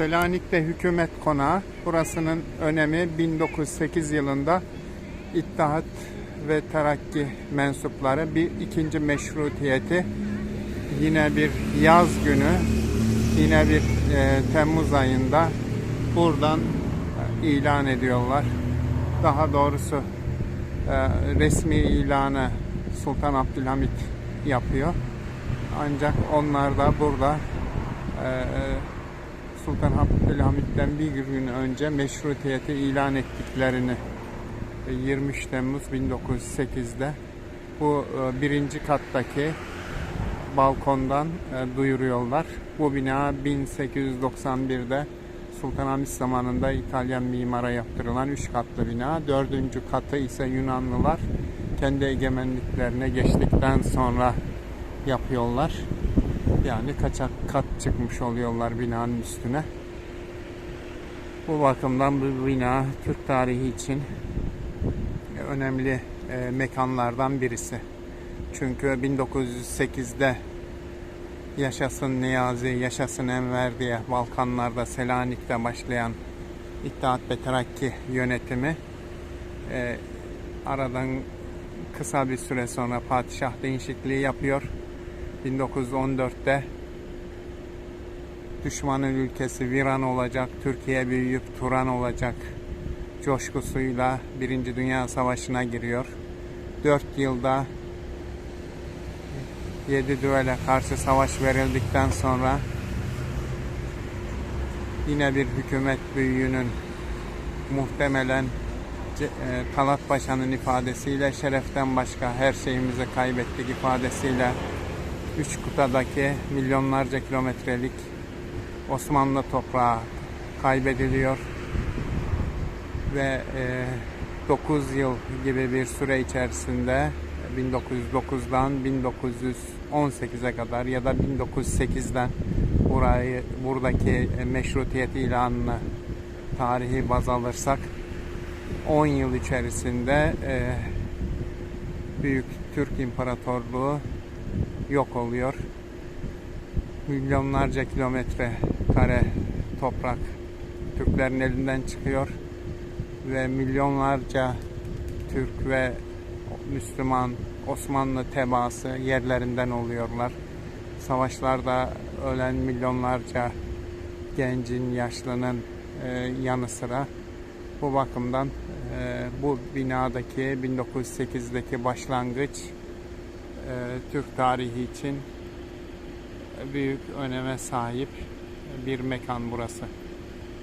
Selanik'te hükümet konağı. Burasının önemi 1908 yılında İttihat ve Terakki mensupları bir ikinci meşrutiyeti yine bir yaz günü yine bir e, Temmuz ayında buradan e, ilan ediyorlar. Daha doğrusu e, resmi ilanı Sultan Abdülhamit yapıyor. Ancak onlar da burada e, Sultan Abdülhamit'ten bir gün önce meşrutiyeti ilan ettiklerini e, 23 Temmuz 1908'de bu e, birinci kattaki balkondan e, duyuruyorlar. Bu bina 1891'de Sultanahmet zamanında İtalyan mimara yaptırılan 3 katlı bina. Dördüncü katı ise Yunanlılar kendi egemenliklerine geçtikten sonra yapıyorlar. Yani kaçak kat çıkmış oluyorlar binanın üstüne. Bu bakımdan bu bina Türk tarihi için önemli e, mekanlardan birisi. Çünkü 1908'de yaşasın Niyazi, yaşasın Enver diye Balkanlarda Selanik'te başlayan İttihat ve Terakki yönetimi e, aradan kısa bir süre sonra padişah değişikliği yapıyor. 1914'te düşmanın ülkesi viran olacak, Türkiye büyüyüp Turan olacak coşkusuyla Birinci Dünya Savaşı'na giriyor. 4 yılda 7 düvele karşı savaş verildikten sonra yine bir hükümet büyüğünün muhtemelen e, Talat Paşa'nın ifadesiyle şereften başka her şeyimizi kaybettik ifadesiyle üç kıtadaki milyonlarca kilometrelik Osmanlı toprağı kaybediliyor ve e, 9 yıl gibi bir süre içerisinde 1909'dan 1918'e kadar ya da 1908'den burayı buradaki e, meşrutiyet ilanını tarihi baz alırsak 10 yıl içerisinde e, Büyük Türk İmparatorluğu yok oluyor. Milyonlarca kilometre kare toprak Türklerin elinden çıkıyor ve milyonlarca Türk ve Müslüman Osmanlı tebaası yerlerinden oluyorlar. Savaşlarda ölen milyonlarca gencin, yaşlının e, yanı sıra bu bakımdan e, bu binadaki 1908'deki başlangıç Türk tarihi için büyük öneme sahip bir mekan burası.